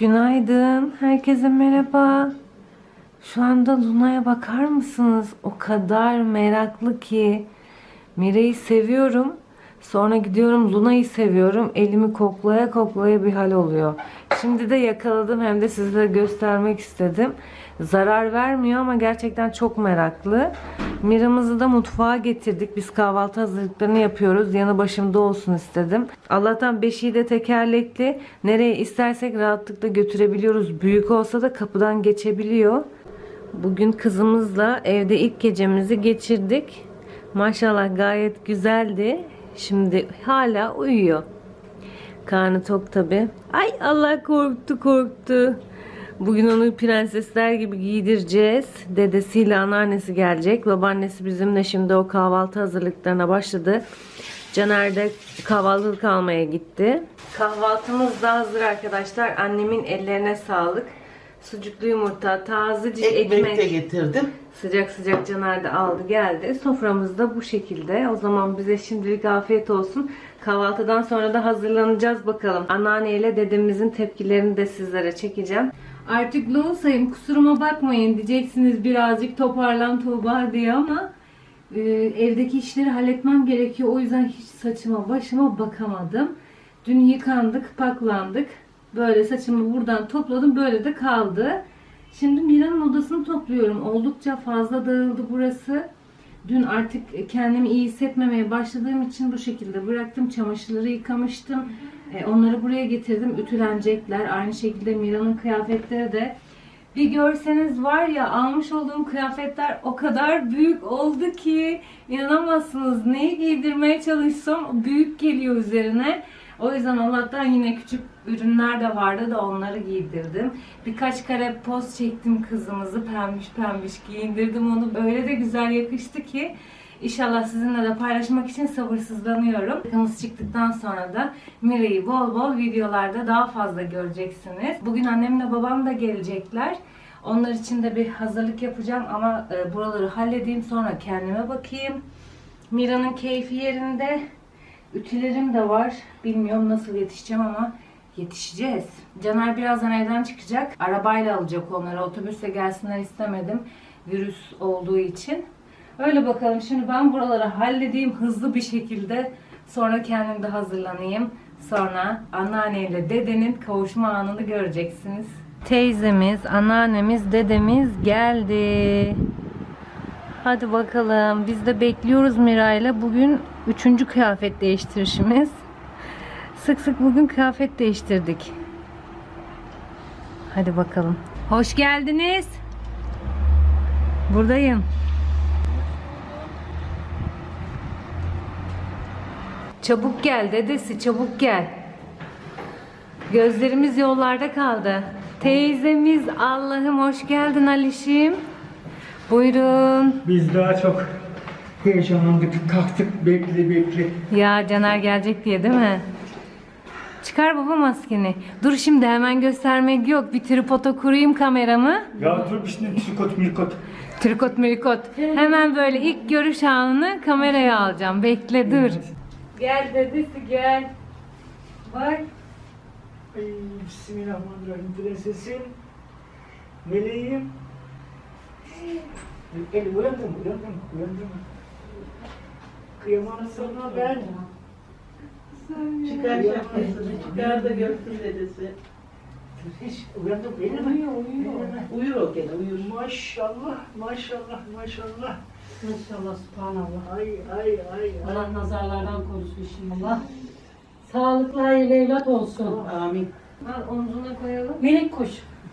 Günaydın. Herkese merhaba. Şu anda Luna'ya bakar mısınız? O kadar meraklı ki. Mire'yi seviyorum. Sonra gidiyorum Luna'yı seviyorum. Elimi koklaya koklaya bir hal oluyor. Şimdi de yakaladım hem de sizlere göstermek istedim. Zarar vermiyor ama gerçekten çok meraklı. Mira'mızı da mutfağa getirdik. Biz kahvaltı hazırlıklarını yapıyoruz. Yanı başımda olsun istedim. Allah'tan beşiği de tekerlekli. Nereye istersek rahatlıkla götürebiliyoruz. Büyük olsa da kapıdan geçebiliyor. Bugün kızımızla evde ilk gecemizi geçirdik. Maşallah gayet güzeldi. Şimdi hala uyuyor. Karnı tok tabi. Ay Allah korktu korktu. Bugün onu prensesler gibi giydireceğiz. Dedesiyle anneannesi gelecek. Babaannesi bizimle şimdi o kahvaltı hazırlıklarına başladı. Caner de kahvaltılık almaya gitti. Kahvaltımız da hazır arkadaşlar. Annemin ellerine sağlık. Sucuklu yumurta, tazecik Ekmek ekmek. de getirdim. Sıcak sıcak Caner de aldı geldi. Soframız da bu şekilde. O zaman bize şimdilik afiyet olsun. Kahvaltıdan sonra da hazırlanacağız bakalım. Anneanne ile dedemizin tepkilerini de sizlere çekeceğim. Artık Loğusayım kusuruma bakmayın diyeceksiniz birazcık toparlan Tuğba diye ama e, evdeki işleri halletmem gerekiyor. O yüzden hiç saçıma başıma bakamadım. Dün yıkandık, paklandık. Böyle saçımı buradan topladım. Böyle de kaldı. Şimdi Mira'nın odasını topluyorum. Oldukça fazla dağıldı burası. Dün artık kendimi iyi hissetmemeye başladığım için bu şekilde bıraktım. Çamaşırları yıkamıştım. E, onları buraya getirdim. Ütülenecekler. Aynı şekilde Mira'nın kıyafetleri de. Bir görseniz var ya almış olduğum kıyafetler o kadar büyük oldu ki inanamazsınız. Neyi giydirmeye çalışsam büyük geliyor üzerine. O yüzden Allah'tan yine küçük ürünler de vardı da onları giydirdim. Birkaç kare poz çektim kızımızı pembiş pembiş giyindirdim onu. Öyle de güzel yakıştı ki İnşallah sizinle de paylaşmak için sabırsızlanıyorum. Kımız çıktıktan sonra da Mira'yı bol bol videolarda daha fazla göreceksiniz. Bugün annemle babam da gelecekler. Onlar için de bir hazırlık yapacağım ama e, buraları halledeyim sonra kendime bakayım. Mira'nın keyfi yerinde. Ütülerim de var. Bilmiyorum nasıl yetişeceğim ama yetişeceğiz. Caner birazdan evden çıkacak. Arabayla alacak onları. Otobüsle gelsinler istemedim. Virüs olduğu için. Öyle bakalım. Şimdi ben buraları halledeyim hızlı bir şekilde. Sonra kendim de hazırlanayım. Sonra anneanneyle dedenin kavuşma anını göreceksiniz. Teyzemiz, anneannemiz, dedemiz geldi. Hadi bakalım. Biz de bekliyoruz Miray'la. Bugün üçüncü kıyafet değiştirişimiz. Sık sık bugün kıyafet değiştirdik. Hadi bakalım. Hoş geldiniz. Buradayım. Çabuk gel dedesi çabuk gel. Gözlerimiz yollarda kaldı. Teyzemiz Allah'ım hoş geldin Alişim. Buyurun. Biz daha çok heyecanlandık, kalktık, bekle bekle. Ya Caner gelecek diye değil mi? Çıkar baba maskeni. Dur şimdi hemen göstermek yok. Bir tripoda kurayım kameramı. Ya dur bir şimdi trikot mirkot. Trikot mirikot. Hemen böyle ilk görüş anını kameraya alacağım. Bekle dur. Gel dedesi gel. Bak. Ay, Bismillahirrahmanirrahim prensesim. Meleğim. El uyandım, uyandım, uyandım. Kıyamam sana ben. Çıkar şapkasını, çıkar da görsün dedesi. Hiç uyandım, benim mi? Uyuyor, uyuyor. Uyur o gene, uyur. Maşallah, maşallah, maşallah. Maşallah, subhanallah. Ay, ay, ay, ay. Allah nazarlardan korusun inşallah. Sağlıklı hayırlı evlat olsun. Amin. Al omzuna koyalım. Melek kuş.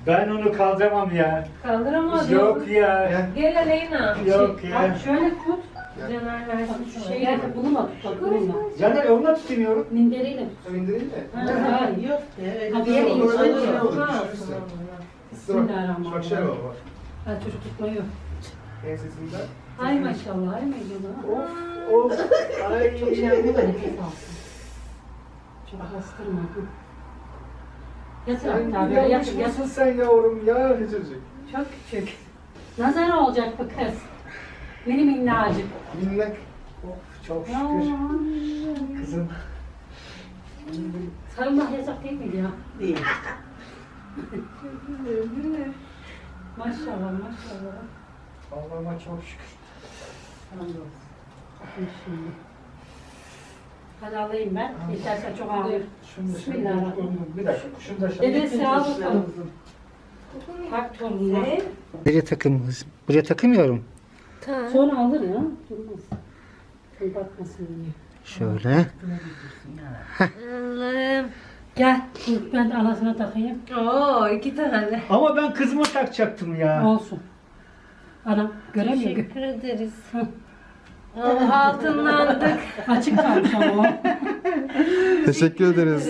Ben onu kaldıramam ya. Kaldıramaz. Yok ya. Gel Aleyna. Yok Bak ya. şöyle tut. Caner versin Şu şeyi de bunu mu tut? Bak bununla. Caner onunla tutunuyorum. Minderiyle tut. İndireyim de. Ha, ha. Yok. Evet. Hadi yere in. Olur, Hadi. olur, olur. Ha. Bismillahirrahmanirrahim. Bak şey var bak. Ha, çocuk tutmayı. Ensesinden. Ay maşallah, ay maşallah. Of, of. Ay. Çok şey yapma da nefes alsın. Çok bastırma. Yatır hatta böyle yatır yatır. sen yavrum ya Hıcırcık? Çok küçük. Nazar olacak bu kız. Benim minnacık. Minnak. Of, çok şükür. Kızım. Sarılmak yasak değil miydi ya? Değil. Maşallah maşallah. Allah'ıma çok şükür. Hamdolsun. İnşallah. Hadi alayım ben. İstersen çok ağır. Şunu da şöyle Bismillahirrahmanirrahim. bir dakika. Şunu da şöyle. Dedesi al bakalım. Tak torununa. Buraya takım. Buraya takmıyorum. Sonra alır ya. Durmaz. Şöyle bakmasın diye. Şöyle. Allah'ım. Gel. Ben de anasına takayım. Oo iki tane. Ama ben kızıma takacaktım ya. Olsun. Anam göremiyor. Teşekkür ederiz. Allah altınlandık. Açık kalmış ama o. Teşekkür ederiz.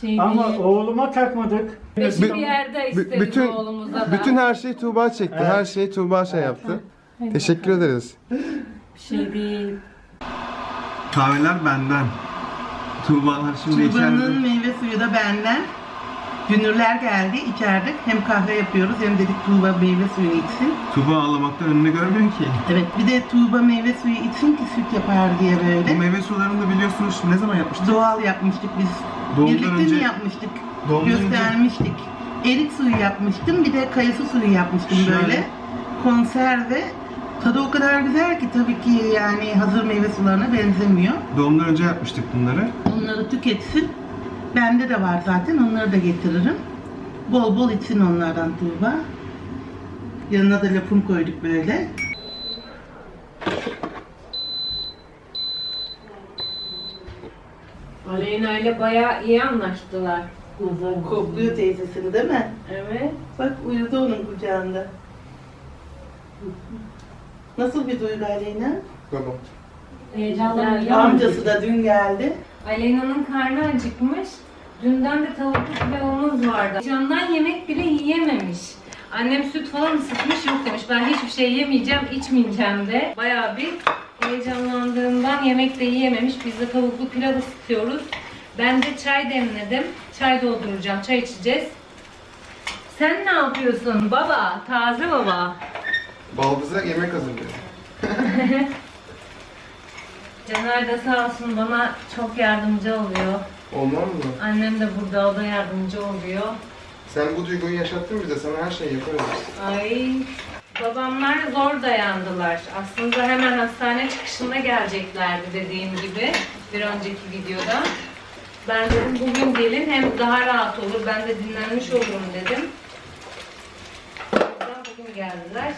Şey Ama değil. oğluma takmadık. Beşik bir yerde istedik bütün- oğlumuza da. Bütün her şeyi Tuğba çekti. Her şeyi Tuğba şey yaptı. Teşekkür ederiz. Şey değil. Kahveler benden. Tuğba'lar şimdi Tuğba'nın meyve suyu da benden. Dünürler geldi, içerdik. Hem kahve yapıyoruz hem dedik Tuğba meyve suyu içsin. Tuğba ağlamaktan önünü görmüyor ki. Evet, bir de Tuğba meyve suyu içsin ki süt yapar diye Bu böyle. meyve sularını da biliyorsunuz ne zaman yapmıştık? Doğal yapmıştık biz. Doğumdan Birlikte önce- mi yapmıştık? Doğumdan Göstermiştik. Erik suyu yapmıştım, bir de kayısı suyu yapmıştım Şöyle. böyle. Konserve. Tadı o kadar güzel ki tabii ki yani hazır meyve sularına benzemiyor. Doğumdan önce yapmıştık bunları. Onları tüketsin. Bende de var zaten. Onları da getiririm. Bol bol içsin onlardan Tuğba. Yanına da lapum koyduk böyle. Aleyna ile bayağı iyi anlaştılar. Kokluyor teyzesini değil mi? Evet. Bak uyudu onun kucağında. Nasıl bir duygu Aleyna? Tamam. Heyecanlanıyor. Amcası da dün geldi. Aleyna'nın karnı acıkmış. Dünden de tavuklu pilavımız vardı. Candan yemek bile yiyememiş. Annem süt falan ısıtmış yok demiş. Ben hiçbir şey yemeyeceğim, içmeyeceğim de. Bayağı bir heyecanlandığından yemek de yiyememiş. Biz de tavuklu pilav ısıtıyoruz. Ben de çay demledim. Çay dolduracağım, çay içeceğiz. Sen ne yapıyorsun baba? Taze baba. Baldız'a yemek hazırlıyor. Caner de sağ olsun bana çok yardımcı oluyor. Ondan mı? Annem de burada, o da yardımcı oluyor. Sen bu duyguyu yaşattın bize. Sana her şeyi yaparız. Ay babamlar zor dayandılar. Aslında hemen hastane çıkışında geleceklerdi dediğim gibi bir önceki videoda. Ben dedim bugün gelin hem daha rahat olur ben de dinlenmiş olurum dedim. O yüzden bugün geldiler.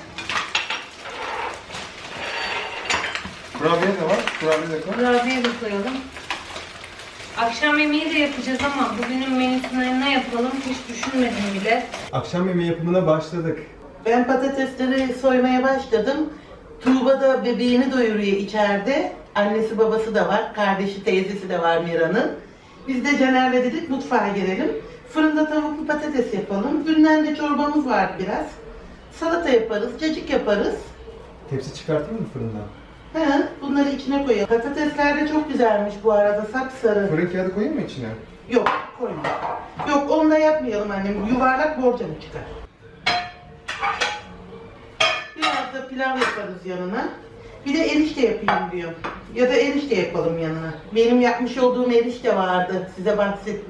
Kurabiye de var. Kurabiye de koy. Kurabiye de koyalım. Akşam yemeği de yapacağız ama bugünün menüsüne ne yapalım hiç düşünmedim bile. Akşam yemeği yapımına başladık. Ben patatesleri soymaya başladım. Tuğba da bebeğini doyuruyor içeride. Annesi babası da var. Kardeşi teyzesi de var Mira'nın. Biz de Caner'le dedik mutfağa girelim. Fırında tavuklu patates yapalım. Dünden de çorbamız var biraz. Salata yaparız, cacık yaparız. Tepsi çıkartayım mı fırından? He, bunları içine koyalım. Patatesler de çok güzelmiş bu arada sapsarı. Fırın kağıdı koyayım mı içine? Yok, koyma. Yok, onunla yapmayalım annem. Yuvarlak borcamı çıkar. Biraz da pilav yaparız yanına. Bir de erişte yapayım diyor. Ya da erişte yapalım yanına. Benim yapmış olduğum erişte vardı. Size bahset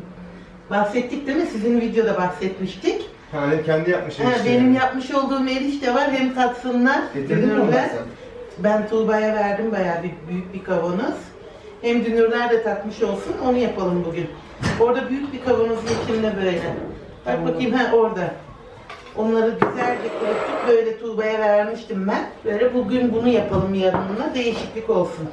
bahsettik değil mi? Sizin videoda bahsetmiştik. Ha, kendi yapmış Ha, erişte benim yani. yapmış olduğum erişte var. Hem tatsınlar. Getirdin mi ondan sen? Ben Tuğba'ya verdim bayağı bir, büyük bir kavanoz. Hem dünürler de tatmış olsun, onu yapalım bugün. Orada büyük bir kavanozun içinde böyle. Bak bakayım ha orada. Onları güzelce kuruttuk, böyle Tuğba'ya vermiştim ben. Böyle bugün bunu yapalım yarınına, değişiklik olsun.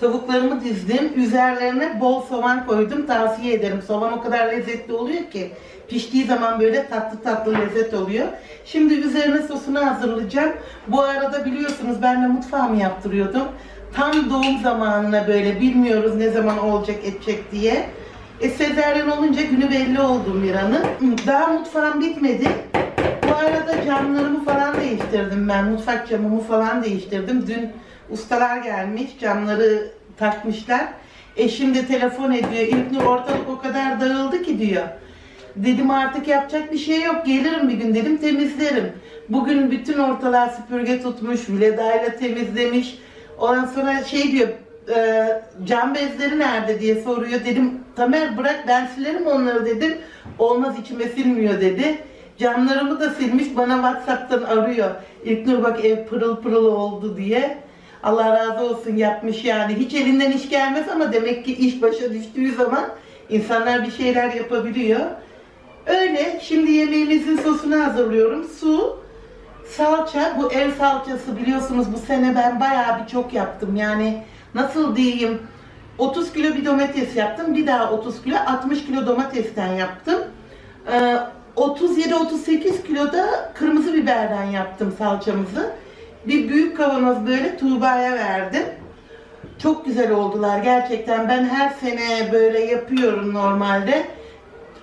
Tavuklarımı dizdim. Üzerlerine bol soğan koydum. Tavsiye ederim. Soğan o kadar lezzetli oluyor ki. Piştiği zaman böyle tatlı tatlı lezzet oluyor. Şimdi üzerine sosunu hazırlayacağım. Bu arada biliyorsunuz ben de mutfağımı yaptırıyordum. Tam doğum zamanına böyle bilmiyoruz ne zaman olacak edecek diye. E sezeryen olunca günü belli oldu Mira'nın. Daha mutfağım bitmedi. Bu arada camlarımı falan değiştirdim ben. Mutfak camımı falan değiştirdim. Dün ustalar gelmiş, camları takmışlar. Eşim de telefon ediyor. İlknur ortalık o kadar dağıldı ki diyor. Dedim artık yapacak bir şey yok. Gelirim bir gün dedim temizlerim. Bugün bütün ortalığa süpürge tutmuş, viledayla temizlemiş. Ondan sonra şey diyor, e, cam bezleri nerede diye soruyor. Dedim Tamer bırak ben silerim onları dedim. Olmaz içime silmiyor dedi. Camlarımı da silmiş bana Whatsapp'tan arıyor. İlknur bak ev pırıl pırıl oldu diye. Allah razı olsun yapmış yani. Hiç elinden iş gelmez ama demek ki iş başa düştüğü zaman insanlar bir şeyler yapabiliyor. Öyle. Şimdi yemeğimizin sosunu hazırlıyorum. Su, salça. Bu ev salçası biliyorsunuz bu sene ben bayağı bir çok yaptım. Yani nasıl diyeyim 30 kilo bir domates yaptım. Bir daha 30 kilo 60 kilo domatesten yaptım. Ee, 37-38 kilo da kırmızı biberden yaptım salçamızı. Bir büyük kavanoz böyle Tuğba'ya verdim. Çok güzel oldular gerçekten. Ben her sene böyle yapıyorum normalde.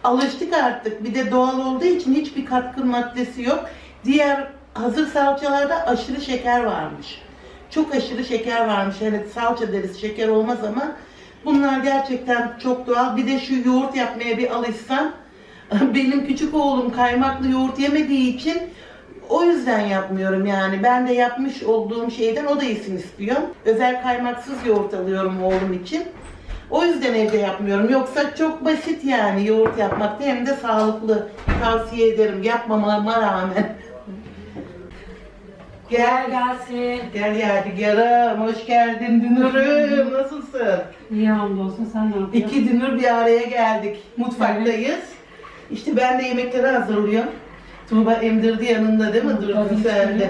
Alıştık artık. Bir de doğal olduğu için hiçbir katkı maddesi yok. Diğer hazır salçalarda aşırı şeker varmış. Çok aşırı şeker varmış. Evet salça deriz şeker olmaz ama bunlar gerçekten çok doğal. Bir de şu yoğurt yapmaya bir alışsam. Benim küçük oğlum kaymaklı yoğurt yemediği için o yüzden yapmıyorum yani. Ben de yapmış olduğum şeyden o da yesin istiyor. Özel kaymaksız yoğurt alıyorum oğlum için. O yüzden evde yapmıyorum. Yoksa çok basit yani yoğurt yapmak da hem de sağlıklı. Tavsiye ederim yapmamama rağmen. Gel. gelsin. Gel Yadigar'ım. Hoş geldin Dünür'üm. Nasılsın? İyi hamdolsun. Sen ne yapıyorsun? İki Dünür bir araya geldik. Mutfaktayız. İşte ben de yemekleri hazırlıyorum. Tuğba emdirdi yanında değil mi? Dur Tabii. sen de.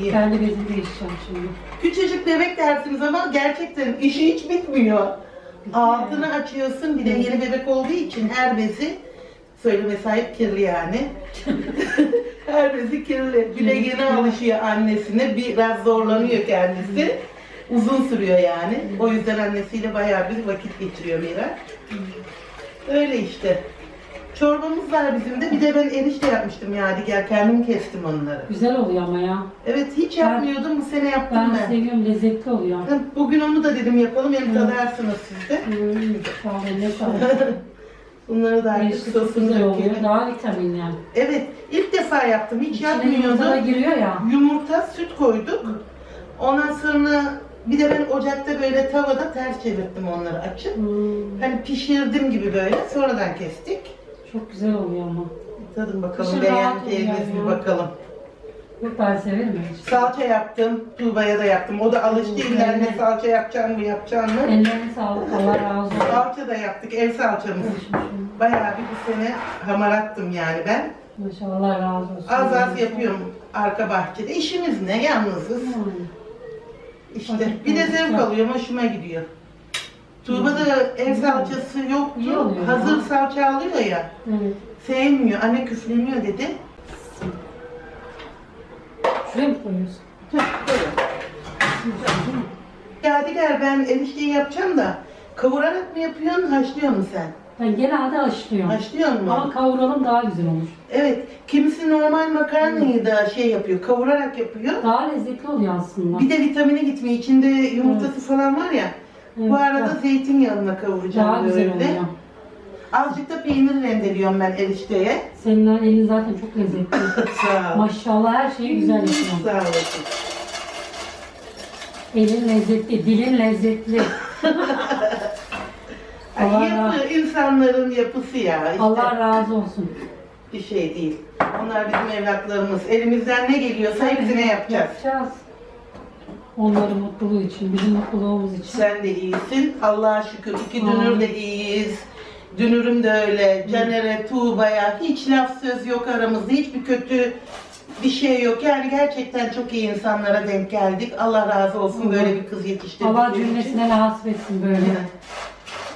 İyi. Ben de bezini değişeceğim şimdi. Küçücük bebek dersiniz ama gerçekten işi hiç bitmiyor. Altını açıyorsun bir de yeni bebek olduğu için her bezi söyleme sahip kirli yani. her bezi kirli. Bir de yeni alışıyor annesine biraz zorlanıyor kendisi. Uzun sürüyor yani. O yüzden annesiyle bayağı bir vakit geçiriyor Mira. Öyle işte. Çorbamız var bizim de. Bir de ben erişte yapmıştım Yadigar. Kendim kestim onları. Güzel oluyor ama ya. Evet hiç yapmıyordum. Bu sene yaptım Ben ben. seviyorum. Lezzetli oluyor. Bugün onu da dedim yapalım hem tadarsınız siz de. Hmm, sağ ol. eline sağlık. Bunları da artık Değişik sosunu güzel oluyor. dökelim. Daha vitaminli. Evet ilk defa yaptım hiç İçine yumurta da yapmıyordum. giriyor ya. Yumurta, süt koyduk. Ondan sonra bir de ben ocakta böyle tavada ters çevirdim onları açıp. Hmm, Hani pişirdim gibi böyle sonradan kestik. Çok güzel oluyor ama. Tadın bakalım Kışın rahat beğendiğiniz bir bakalım. Yok ben severim. Salça yaptım, Tuğba'ya da yaptım. O da alıştı Hı, illa ne evet. salça yapacağım mı yapacağım mı? Ellerine sağlık. Allah razı olsun. Salça da yaptık, ev salçamız. Bayağı bir bu sene hamarattım yani ben. Maşallah Allah razı olsun. Az az yapıyorum arka bahçede. İşimiz ne? Yalnızız. İşte bir de zevk alıyorum, hoşuma gidiyor. Tuğba da ev salçası İyi yoktu. oluyor Hazır ya. salça alıyor ya. Evet. Sevmiyor. Anne küfleniyor dedi. Şuraya mı koyuyorsun? Böyle. Yadigar ben erişteyi yapacağım da kavurarak mı yapıyorsun, haşlıyor musun sen? Ben genelde haşlıyorum. Haşlıyor mu? Ama kavuralım daha güzel olur. Evet. Kimisi normal makarnayı da şey yapıyor, kavurarak yapıyor. Daha lezzetli oluyor aslında. Bir de vitamini gitmiyor. İçinde yumurtası falan var ya. Evet, Bu arada daha- zeytinyağına kavuracağım daha güzel böyle. oluyor. Azıcık da peynir rendeliyorum ben erişteye. Senin elin zaten çok lezzetli. Sağ ol. Maşallah her şeyi güzel yapıyorsun. Sağ olasın. Elin lezzetli, dilin lezzetli. Allah yapı, insanların yapısı ya. işte Allah razı olsun. bir şey değil. Onlar bizim evlatlarımız. Elimizden ne geliyorsa hepsine yapacağız. Yapacağız. Onların mutluluğu için, bizim mutluluğumuz için. Sen de iyisin. Allah'a şükür. İki dünür de iyiyiz. Dünürüm de öyle. Caner'e, Tuğba'ya hiç laf söz yok aramızda. Hiçbir kötü bir şey yok. Yani gerçekten çok iyi insanlara denk geldik. Allah razı olsun böyle bir kız yetiştirdik. Allah cümlesine nasip etsin böyle.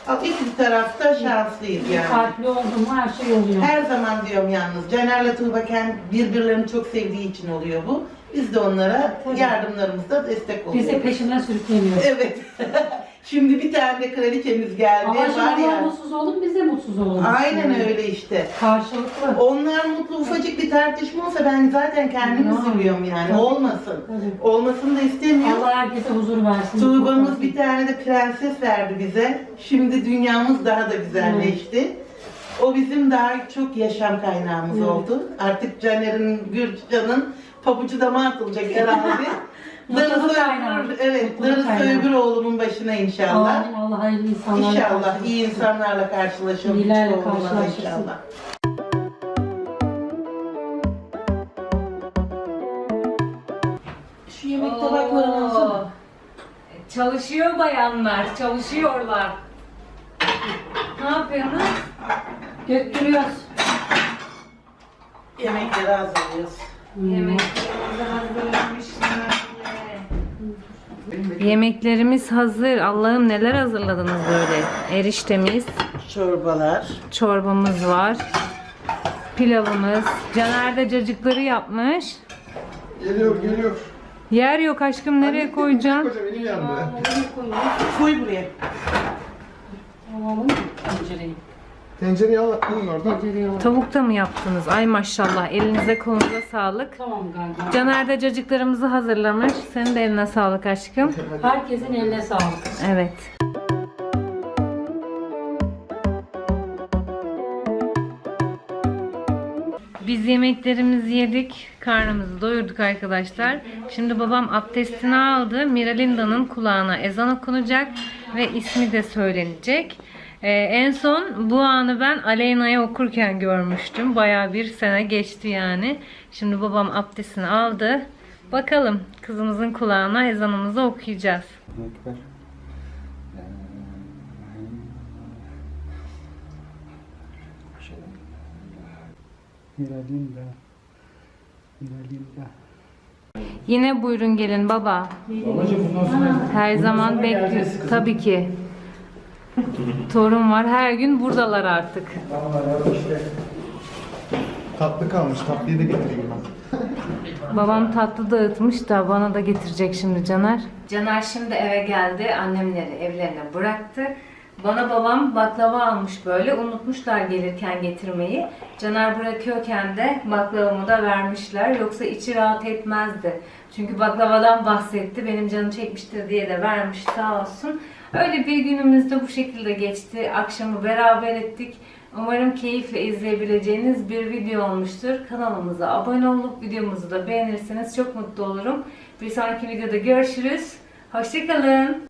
Al, İki tarafta şanslıyız yani. kalpli oldu mu her şey oluyor. Her zaman diyorum yalnız. Caner'le Tuğba kend- birbirlerini çok sevdiği için oluyor bu. Biz de onlara Tabii. yardımlarımızda destek Biz de oluyoruz. peşinden sürükleniyoruz. Evet. Şimdi bir tane de kraliçemiz geldi. Ama var onlar ya. mutsuz olun, biz de mutsuz olalım. Aynen Yani öyle işte. Karşılıklı. Onlar mutlu ufacık bir tartışma olsa ben zaten kendimi Ya. yani. Tabii. Olmasın. Tabii. Olmasını da istemiyorum. Allah herkese huzur versin. Tuğba'mız bir tane de prenses verdi bize. Şimdi dünyamız daha da güzelleşti. O bizim daha çok yaşam kaynağımız oldu. Artık Caner'in, Gürcan'ın pabucu dama atılacak herhalde. Darısı öbür, evet, darısı öbür oğlumun başına inşallah. Amin. Allah hayırlı insanlarla İnşallah iyi insanlarla karşılaşalım. İyilerle Hiç olmaz karşılaşırsın. inşallah. Şu yemek tabaklarını alsana. Çalışıyor bayanlar, çalışıyorlar. Ne yapıyorsunuz? Döktürüyoruz. Yemekleri hazırlıyoruz. Yemeklerimizi hazırlamışlar. Yemeklerimiz hazır. Allah'ım neler hazırladınız böyle. Eriştemiz, Çorbalar. çorbamız var. Pilavımız. Caner de cacıkları yapmış. Geliyor geliyor. Yer yok aşkım nereye koyacaksın? Hocam elim yandı. Koy buraya. Alalım tencereyi. Tencereyi al, alın oradan. Tencereyi alalım. Tavuk da mı yaptınız? Ay maşallah elinize kolunuza sağlık. Tamam galiba. Caner de cacıklarımızı hazırlamış. Senin de eline sağlık aşkım. Herkesin eline sağlık. Evet. Biz yemeklerimizi yedik, karnımızı doyurduk arkadaşlar. Şimdi babam abdestini aldı. Miralinda'nın kulağına ezan okunacak ve ismi de söylenecek. Ee, en son bu anı ben Aleyna'ya okurken görmüştüm. Baya bir sene geçti yani. Şimdi babam abdestini aldı. Bakalım kızımızın kulağına ezanımızı okuyacağız. Miralinda. Miralinda. Yine buyurun gelin baba. Babacım bundan sonra Her zaman bekliyoruz. Tabii ki. Torun var. Her gün buradalar artık. Vallahi işte. Tatlı kalmış. Tatlıyı da getireyim ben. Babam tatlı dağıtmış da bana da getirecek şimdi Caner. Caner şimdi eve geldi. Annemleri evlerine bıraktı. Bana babam baklava almış böyle. Unutmuşlar gelirken getirmeyi. Caner bırakıyorken de baklavamı da vermişler. Yoksa içi rahat etmezdi. Çünkü baklavadan bahsetti. Benim canım çekmiştir diye de vermiş sağ olsun. Öyle bir günümüz de bu şekilde geçti. Akşamı beraber ettik. Umarım keyifle izleyebileceğiniz bir video olmuştur. Kanalımıza abone olup videomuzu da beğenirseniz çok mutlu olurum. Bir sonraki videoda görüşürüz. Hoşçakalın.